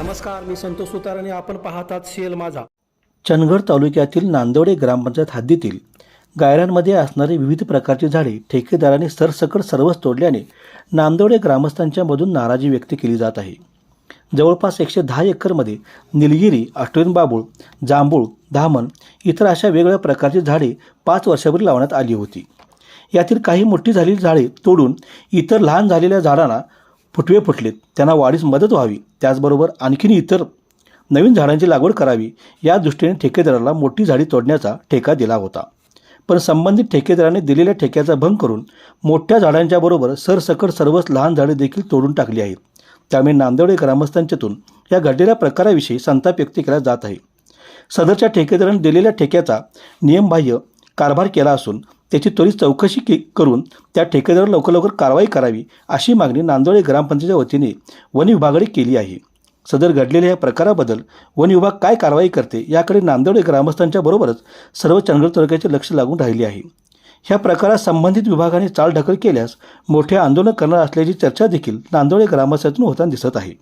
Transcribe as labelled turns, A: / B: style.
A: नमस्कार मी संतोष सुतार आणि आपण पाहतात शेल माझा.
B: चंदगड तालुक्यातील नांदवडे ग्रामपंचायत हद्दीतील गायरांमध्ये असणारी विविध प्रकारची झाडे ठेकेदारांनी सरसकट सर्वच तोडल्याने नांदवडे ग्रामस्थांच्या मधून नाराजी व्यक्त केली जात आहे. जवळपास एकशे दहा एकरमध्ये निलगिरी ऑस्ट्रेलियन बाबूळ जांभूळ धामण इतर अशा वेगवेगळ्या प्रकारची झाडे पाच वर्षापूर्वी लावण्यात आली होती. यातील काही मोठी झालेली झाडे तोडून इतर लहान झालेल्या झाडांना फुटवे फुटलेत. त्यांना वाढीस मदत व्हावी. त्याचबरोबर आणखीन इतर नवीन झाडांची लागवड करावी. या दृष्टीने ठेकेदाराला मोठी झाडी तोडण्याचा ठेका दिला होता. पण संबंधित ठेकेदाराने दिलेल्या ठेक्याचा भंग करून मोठ्या झाडांच्या बरोबर सरसकट सर्वच लहान झाडे देखील तोडून टाकली आहेत. त्यामुळे नांदवडे ग्रामस्थांच्यातून या घडलेल्या प्रकाराविषयी संताप व्यक्त केला जात आहे. सदरच्या ठेकेदाराने दिलेल्या ठेक्याचा नियमबाह्य कारभार केला असून त्याची त्वरित चौकशी के करून त्या ठेकेदारावर लवकर लवकर कारवाई करावी अशी मागणी नांदोळे ग्रामपंचायतीच्या वतीने वन विभागाने केली आहे. सदर घडलेल्या या प्रकाराबद्दल वन विभाग काय कारवाई करते याकडे नांदोळे ग्रामस्थांच्या बरोबरच सर्व चंदगड तालुक्याचे लक्ष लागून राहिले आहे. ह्या प्रकारात संबंधित विभागाने चालढकल केल्यास मोठे आंदोलन करणार असल्याची चर्चा देखील नांदोळे ग्रामस्थातून होताना दिसत आहे.